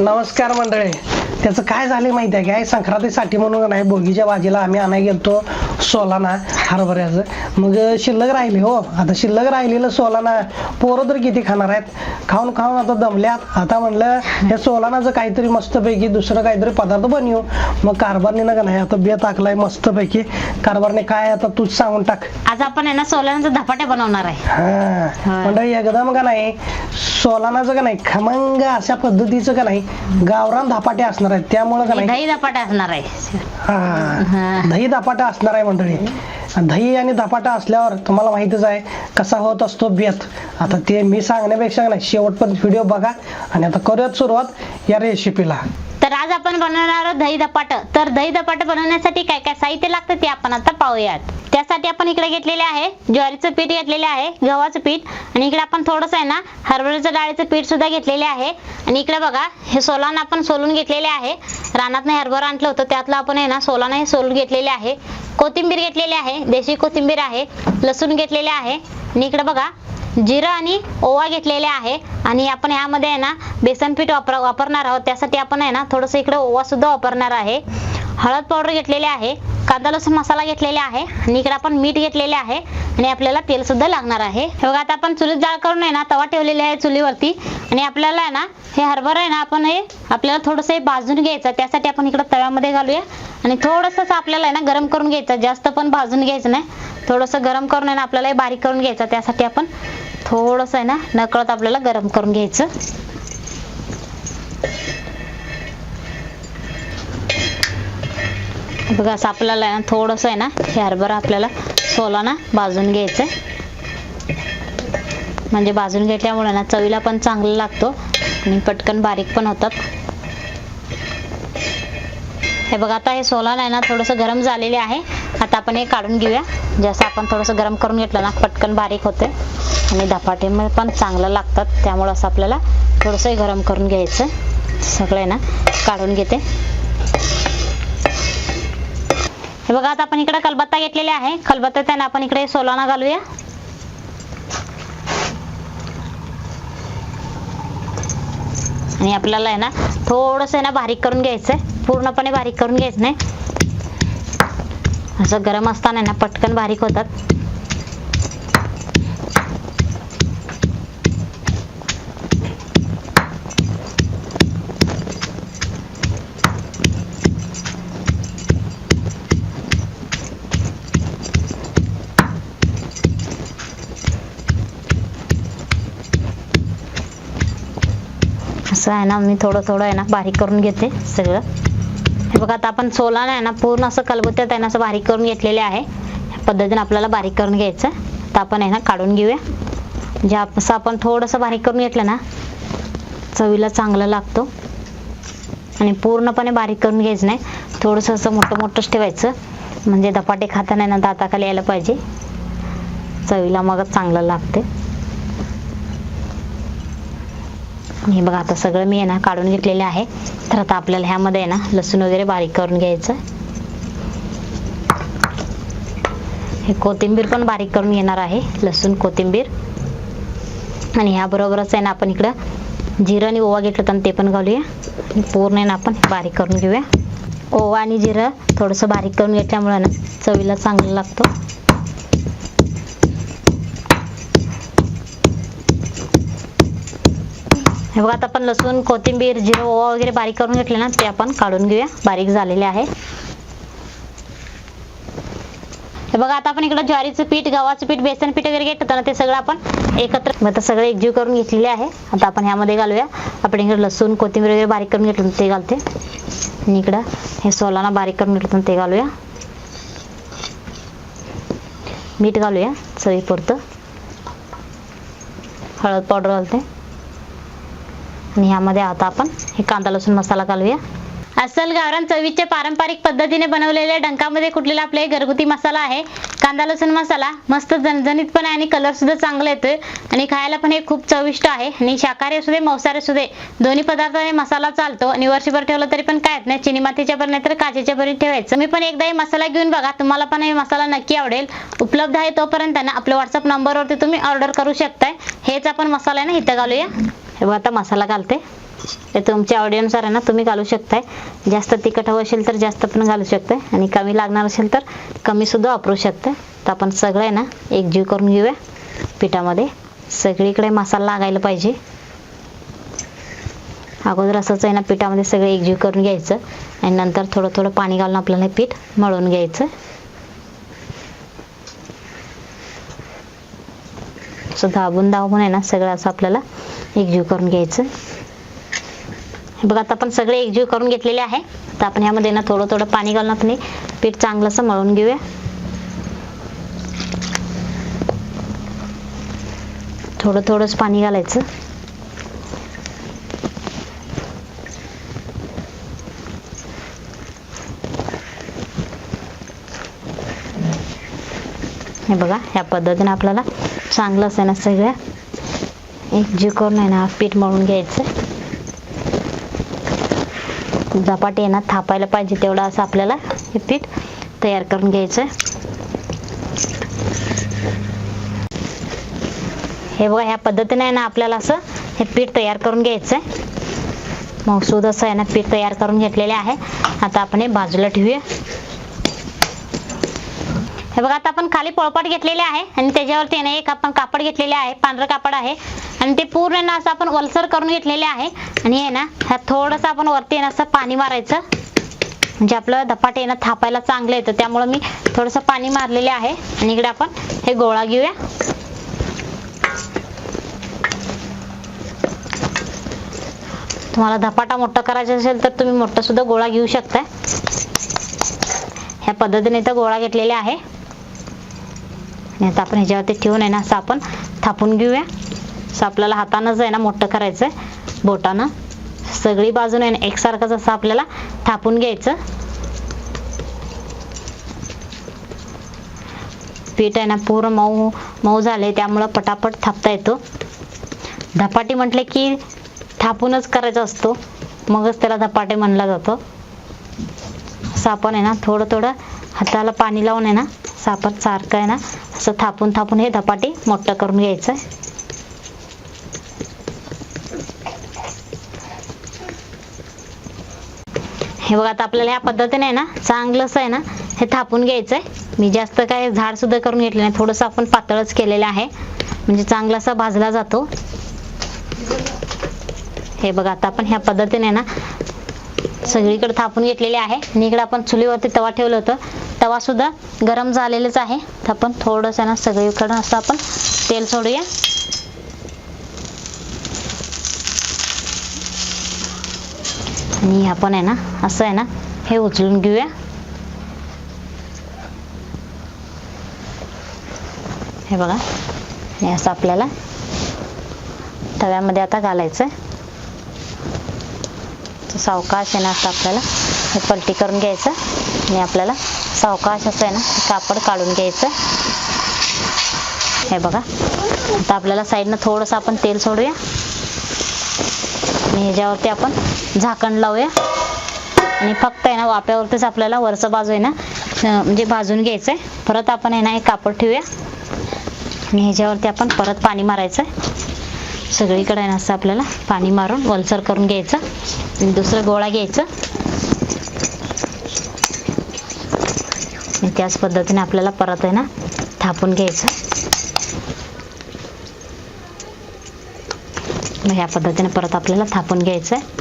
नमस्कार मंडळी. त्याचं काय झालं माहिती आहे काय संक्रांतीसाठी म्हणून नाही बोगीच्या भाजीला आम्ही आणाय गेलतो सोलाना हरभऱ्याचं. मग शिल्लक राहिले हो. आता शिल्लक राहिलेलं सोलाना पोरं तर किती खाणार आहेत? खाऊन खाऊन आता दमल्यात. आता म्हणलं हे सोलानाचं काहीतरी मस्तपैकी दुसरं काहीतरी पदार्थ बनवू. मग कारभारनीनं का नाही आता बे टाकलाय मस्तपैकी. कारभारने काय आता तूच सांगून टाक. आज आपण आहे ना सोल्याचा धपाटे बनवणार आहे. हा. हा. मंडळी एकदम का नाही सोलानाचं का नाही खमंग अशा पद्धतीचं का नाही गावरान धपाटे असणार आहेत त्यामुळं का नाही? दही धपाटे असणार आहे. हा हा. दही धपाटा असणार आहे मंडळी. दही आणि धपाटा असल्यावर तुम्हाला माहितच आहे कसा होत असतो बेत. आता ते मी सांगण्यापेक्षा नाही शेवटपर्यंत व्हिडिओ बघा. आणि आता करूयात सुरुवात या रेसिपीला तर आज आपण बनवणार आहोत दही धपाट तर दही धपाट बनवण्यासाठी काय काय साहित्य लागतं ते आपण आता पाहूयात. त्यासाठी आपण इकडे घेतलेले आहे ज्वारीचं पीठ घेतलेले आहे गव्हाचं पीठ. आणि इकडे आपण थोडंसं आहे ना हरभऱ्याचं डाळीचं पीठ सुद्धा घेतलेले आहे. आणि इकडे बघा हे सोलान आपण सोलून घेतलेले आहे. रानात हरभरा आणलं होतं त्यातलं आपण आहे ना सोलानं हे सोलून घेतलेले आहे. कोथिंबीर घेतलेली आहे देशी कोथिंबीर आहे लसूण घेतलेले आहे. आणि इकडे बघा जिरं आणि ओवा घेतलेले आहे. आणि आपण ह्यामध्ये आहे ना बेसन पीठ वापर वापरणार आहोत. त्यासाठी आपण आहे ना थोडंसं इकडे ओवा सुद्धा वापरणार आहे. हळद पावडर घेतलेले आहे. कांदा लसूण मसाला घेतलेला आहे. आणि इकडे आपण मीठ घेतलेले आहे. आणि आपल्याला तेल सुद्धा लागणार आहे. हे बघा आता आपण चुलीत जाळ करून आहे ना तवा ठेवलेली आहे चुलीवरती. आणि आपल्याला आहे ना हे हरभरा आहे ना आपण हे आपल्याला थोडंसं हे भाजून घ्यायचं. त्यासाठी आपण इकडे तव्यामध्ये घालूया. आणि थोडंसं आपल्याला आहे ना गरम करून घ्यायचं. जास्त पण भाजून घ्यायचं नाही. थोडंसं गरम करून आहे ना आपल्याला हे बारीक करून घ्यायचं. त्यासाठी आपण थोडंसं आहे ना नकळत आपल्याला गरम करून घ्यायचं. बघा असं आपल्याला आहे ना थोडंसं आहे ना हे हरभरा आपल्याला सोला ना भाजून घ्यायचं म्हणजे भाजून घेतल्यामुळे ना चवीला पण चांगला लागतो आणि पटकन बारीक पण होतात. हे बघा आता हे सोलान आहे ना थोडंसं गरम झालेले आहे. आता आपण हे काढून घेऊया. जसं आपण थोडंसं गरम करून घेतलं ना पटकन बारीक होते. आणि धपाटेमध्ये पण चांगलं लागतात. त्यामुळं असं आपल्याला थोडंसं गरम करून घ्यायचं सगळं आहे ना काढून घेते. हे बघा आता आपण इकडे खलबत्ता घेतलेला आहे. खलबत्त्यात आहे ना आपण इकडे सोलाना घालूया. आणि आपल्याला आहे ना थोडंसं आहे ना बारीक करून घ्यायचं आहे पूर्णपणे बारीक करून घ्यायचं नाही. असं गरम असताना आहे ना पटकन बारीक होतात. असं आहे ना मी थोडं थोडं आहे ना बारीक करून घेते सगळं. हे बघा आता आपण सोला आहे ना पूर्ण असं कलबत्त्यात आहे ना असं बारीक करून घेतलेले आहे. ह्या पद्धतीने आपल्याला बारीक करून घ्यायचं. तर आपण आहे ना काढून घेऊया. जे असं आपण थोडंसं बारीक करून घेतलं ना चवीला चांगलं लागतो. आणि पूर्णपणे बारीक करून घ्यायचं नाही. थोडंसं असं मोठं मोठंच ठेवायचं. म्हणजे धपाटे खाताना ना दाताखाली यायला पाहिजे. चवीला मग चांगलं लागते. हे बघा आता सगळं मी आहे ना काढून घेतलेले आहे. तर आता आपल्याला ह्यामध्ये आहे ना लसूण वगैरे बारीक करून घ्यायचं. हे कोथिंबीर पण बारीक करून घेणार आहे लसूण कोथिंबीर. आणि ह्याबरोबरच आहे ना आपण इकडं जिरं आणि ओवा घेतलं तर ते पण घालूया. पूर्ण आहे ना आपण बारीक करून घेऊया. ओवा आणि जिरं थोडंसं बारीक करून घेतल्यामुळे ना चवीला चांगलं लागतो. हे बघा आता आपण लसूण कोथिंबीर जिरं ओवा वगैरे बारीक करून घेतले ना ते आपण काढून घेऊया. बारीक झालेले आहे. हे बघा आता आपण इकडं ज्वारीचं पीठ गव्हाचं पीठ बेसन पीठ वगैरे घेतलं ना ते सगळं आपण एकत्र आता सगळं एकजीव करून घेतलेले आहे. आता आपण ह्यामध्ये घालूया. आपण इकडे लसूण कोथिंबीर वगैरे बारीक करून घेतलं ते घालते. आणि इकडं हे सोलाना बारीक करून घेतलं ना ते घालूया. मीठ घालूया चवीपुरतं. हळद पावडर घालते. आणि ह्यामध्ये आता आपण हे कांदा लसूण मसाला घालूया. अस्सल गावरान चवीचे पारंपरिक पद्धतीने बनवलेल्या डंकामध्ये कुठलेला आपले घरगुती मसाला आहे. कांदा लसूण मसाला मस्त झणझणीत पण आहे आणि कलर सुद्धा चांगला येतोय. आणि खायला पण हे खूप चविष्ट आहे. आणि शाकाहारी असू दे मांसाहारी असू दे दोन्ही पदार्थ हे मसाला चालतो. आणि वर्षभर ठेवलं तरी पण काय येत नाही. चिनी मातीच्या भर नाही तर काचेच्या भरीत ठेवायचं. मी पण एकदा हे मसाला घेऊन बघा. तुम्हाला पण हे मसाला नक्की आवडेल. उपलब्ध आहे तोपर्यंत ना आपल्या व्हॉट्सअप नंबरवरती तुम्ही ऑर्डर करू शकताय. हेच आपण मसाला आहे ना इथं घालूया. हे बघा आता मसाला घालते. ते तुमच्या आवडीनुसार आहे ना तुम्ही घालू शकताय. जास्त तिखट हवं असेल तर जास्त पण घालू शकताय. आणि कमी लागणार असेल तर कमी सुद्धा वापरू शकताय. तर आपण सगळं आहे ना एकजीव करून घेऊया पिठामध्ये. सगळीकडे मसाला लागायला पाहिजे. अगोदर असंच आहे ना पिठामध्ये सगळं एकजीव करून घ्यायचं. आणि नंतर थोडं थोडं पाणी घालून आपल्याला हे पीठ मळून घ्यायचं. असं दाबून दाबून आहे ना सगळं असं आपल्याला एकजीव करून घ्यायचं. हे बघा आता आपण सगळे एकजीव करून घेतलेले आहे. तर आपण ह्यामध्ये ना थोडं थोडं पाणी घालून आपण पीठ चांगलं असं मळून घेऊया. थोडं थोडंच पाणी घालायचं. हे बघा ह्या पद्धतीने आपल्याला चांगलं असं ना सगळ्या एक करून आहे ना पीठ मळून घ्यायचं. झपाटे आहे ना थापायला पाहिजे तेवढं असं आपल्याला हे पीठ तयार करून घ्यायचं. हे बघा ह्या पद्धतीने आहे ना आपल्याला असं हे पीठ तयार करून घ्यायचं मग सूद असं आहे ना पीठ तयार करून घेतलेले आहे. आता आपण हे बाजूला ठेवूया. हे बघा आता आपण खाली पोळपाट घेतलेले आहे आणि त्याच्यावरती ना एक आपण कापड घेतलेले आहे पांढरं कापड आहे. आणि ते पूर्ण ना असं आपण वलसर करून घेतलेले आहे. आणि हे ना ह्या थोडंसं आपण वरती आहे ना असं पाणी मारायचं. म्हणजे आपलं धपाटे ना थापायला चांगलं येतं. त्यामुळं मी थोडंसं पाणी मारलेले आहे. आणि इकडे आपण हे गोळा घेऊया. तुम्हाला धपाटा मोठा करायचा असेल तर तुम्ही मोठा सुद्धा गोळा घेऊ शकता ह्या पद्धतीने इथं गोळा घेतलेले आहे. आणि आता आपण ह्याच्यावरती ठेवून आहे ना असं आपण थापून घेऊया. असं आपल्याला हातानंच आहे ना मोठं करायचं आहे बोटानं सगळी बाजूने आहे ना एकसारखंच असं आपल्याला थापून घ्यायचं. पीठ आहे ना पूर्ण मऊ मऊ झाले त्यामुळं पटापट थापता येतो. धपाटी म्हटले की थापूनच करायचा असतो मगच त्याला धपाटे म्हणला जातो. असं आपण आहे ना थोडं थोडं हाताला पाणी लावून आहे ना असं सारखं आहे ना असं थापून थापून हे धपाटे मोठं करून घ्यायचं हे बघा आता आपल्याला ह्या पद्धतीने आहे ना चांगलंच आहे ना हे थापून घ्यायचं आहे मी जास्त काय झाड सुद्धा करून घेतलं नाही थोडंसं आपण पातळच केलेलं आहे. म्हणजे चांगला असा भाजला जातो. हे बघा आता आपण ह्या पद्धतीने ना सगळीकडे थापून घेतलेले आहे. आणि इकडे आपण चुलीवरती तवा ठेवलं होतं. तवा सुद्धा गरम झालेलंच आहे. तर आपण थोडंसं ना सगळीकडं असं आपण तेल सोडूया. आणि आपण आहे ना असं आहे ना हे उचलून घेऊया हे बघा हे असं आपल्याला तव्यामध्ये आता घालायचं आहे सावकाश आहे ना असं आपल्याला हे पलटी करून घ्यायचं आणि आपल्याला सावकाश असं आहे ना कापड काढून घ्यायचं हे बघा आता आपल्याला साईडनं थोडंसं आपण तेल सोडूया आणि ह्याच्यावरती आपण झाकण लावूया. आणि फक्त आहे ना वाप्यावरतीच आपल्याला वरचं बाजू आहे ना म्हणजे भाजून घ्यायचं आहे परत आपण आहे ना हे कापड ठेवूया. आणि ह्याच्यावरती आपण परत पाणी मारायचं आहे सगळीकडे आहे ना असं आपल्याला पाणी मारून वलसर करून घ्यायचं. आणि दुसरं गोळा घ्यायचं. आणि त्याच पद्धतीने आपल्याला परत आहे ना थापून घ्यायचं. मग ह्या पद्धतीने परत आपल्याला थापून घ्यायचं आहे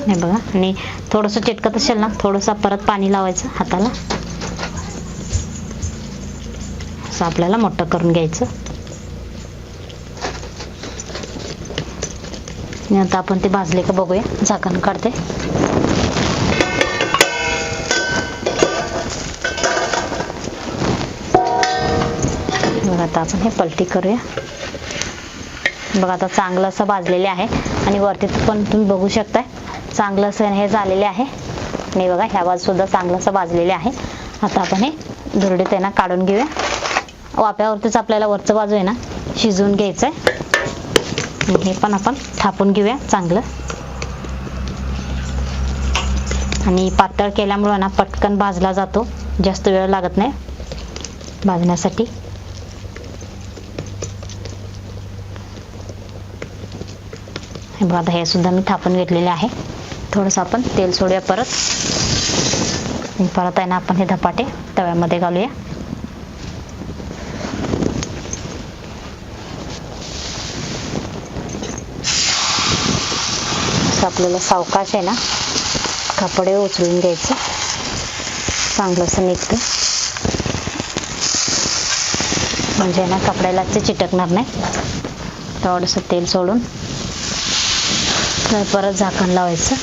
हे बघा आणि थोडंसं चिटकत असेल ना थोडंसं परत पाणी लावायचं हाताला. असं आपल्याला मोठं करून घ्यायचं. आता आपण ते भाजले का बघूया. झाकण काढते. आता आपण हे पलटी करूया. बघा आता चांगलं असं भाजलेले आहे. आणि वरती पण तुम्ही बघू शकताय चांगलं असं हे झालेले आहे. आणि बघा ह्या बाजूसुद्धा चांगलं असं भाजलेले आहे. आता आपण हे दुरडीत आहे ना काढून घेऊया. वाप्यावरतीच आपल्याला वरचं बाजू आहे ना शिजवून घ्यायचं आहे हे पण आपण थापून घेऊया चांगलं. आणि पातळ केल्यामुळं ना पटकन भाजला जातो. जास्त वेळ लागत नाही. भाजण्यासाठी. हे बघा आता हे सुद्धा मी थापून घेतलेले आहे. थोडंसं आपण तेल सोडूया परत. परत आहे ना आपण हे धपाटे तव्यामध्ये घालूया. आपल्याला सावकाश आहे ना कपडे उचलून घ्यायचं. चांगलंसं निघतं म्हणजे ना कपड्याला ते चिटकणार नाही. थोडंसं तेल सोडून. परत झाकण लावायचं.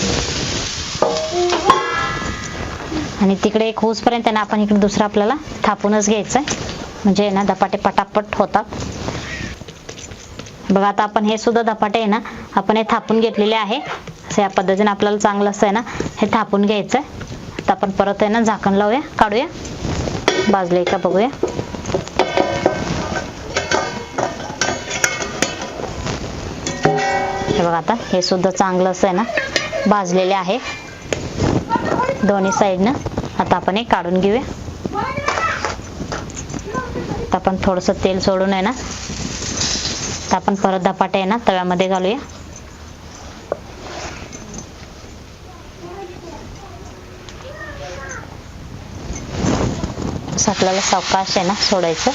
आणि तिकडे एक होसपर्यंत ना आपण इकडे दुसरं आपल्याला थापूनच घ्यायचं म्हणजे आहे म्हणजे ना धपाटे पटापट होतात. बघा आता आपण हे सुद्धा धपाटे आहे ना आपण हे थापून घेतलेले आहे. असं या पद्धतीने आपल्याला चांगलं असं आहे ना हे थापून घ्यायचं आहे आता आपण परत आहे ना झाकण लावूया काढूया. बाजले का बघूया. हे बघा आता हे सुद्धा चांगलं असं आहे ना भाजलेले आहे. दोन्ही साईडनं आता आपण हे काढून घेऊया. आता आपण थोडंसं तेल सोडून आहे ना आता आपण परत धपाटे आहे ना तव्यामध्ये घालूया. आपल्याला सावकाश आहे ना सोडायचं.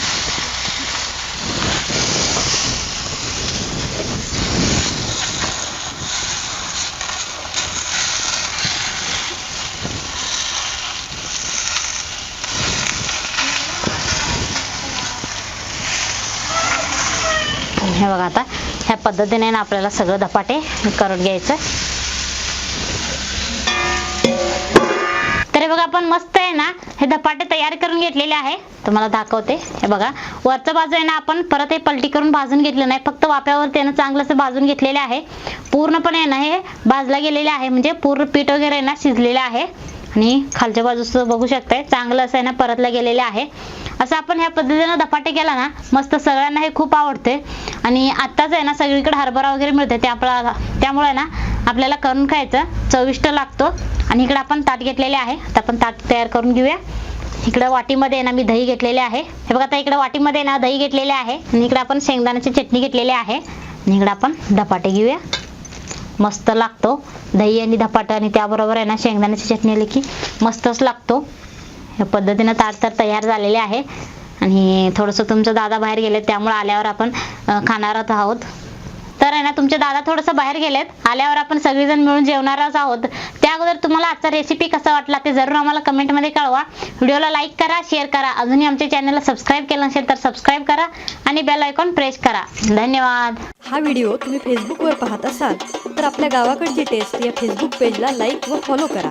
हे बघा आता. ह्या पद्धतीने ना आपल्याला सगळं धपाटे करून घ्यायचं. तरी बघा आपण मस्त आहे ना हे धपाटे तयार करून घेतलेले आहे. तुम्हाला दाखवते. हे बघा वरचं बाजू आहे ना आपण परत हे पलटी करून भाजून घेतलं नाही. फक्त वाफ्यावर त्यानं चांगलं असं भाजून घेतलेले आहे. पूर्णपणे आहे ना हे भाजला गेलेले आहे. म्हणजे पूर्ण पीठ वगैरे आहे ना शिजलेलं आहे. आणि खालच्या बाजूस बघू शकताय चांगलं असं आहे ना परतलं गेलेले आहे. असं आपण ह्या पद्धतीनं धपाटे केला ना मस्त सगळ्यांना हे खूप आवडते. आणि आत्ताच आहे ना सगळीकडे हरभरा वगैरे मिळते ते आपला त्यामुळे ना आपल्याला करून खायचं चविष्ट लागतो. आणि इकडे आपण ताट घेतलेले आहे. आता आपण ताट तयार करून घेऊया. इकडं वाटीमध्ये आहे ना मी दही घेतलेले आहे. हे बघा आता इकडे वाटीमध्ये ना दही घेतलेले आहे. आणि इकडे आपण शेंगदाण्याची चटणी घेतलेली आहे. आणि इकडे आपण धपाटे घेऊया. मस्त लागतो. दही आणि धपाटा आणि त्याबरोबर आहे ना शेंगदाण्याची चटणी आली की मस्तच लागतो. या पद्धतीनं ताट तर तयार झालेले आहे. आणि थोडंसं तुमचं दादा बाहेर गेले त्यामुळे आल्यावर आपण खाणारच आहोत. तर आहे ना तुमचे दादा थोडंसं बाहेर गेलेत आल्यावर आपण सगळेजण मिळून जेवणारच आहोत. त्या अगोदर तुम्हाला आजचा रेसिपी कसा वाटला ते जरूर आम्हाला कमेंटमध्ये कळवा. व्हिडिओला लाईक करा शेअर करा. अजूनही आमच्या चॅनलला सबस्क्राईब केलं नसेल तर सबस्क्राईब करा आणि बेल आयकॉन प्रेस करा. धन्यवाद. हा व्हिडिओ तुम्ही फेसबुकवर पाहत असाल तर आपल्या गावाकडची टेस्ट या फेसबुक पेजला लाईक व फॉलो करा.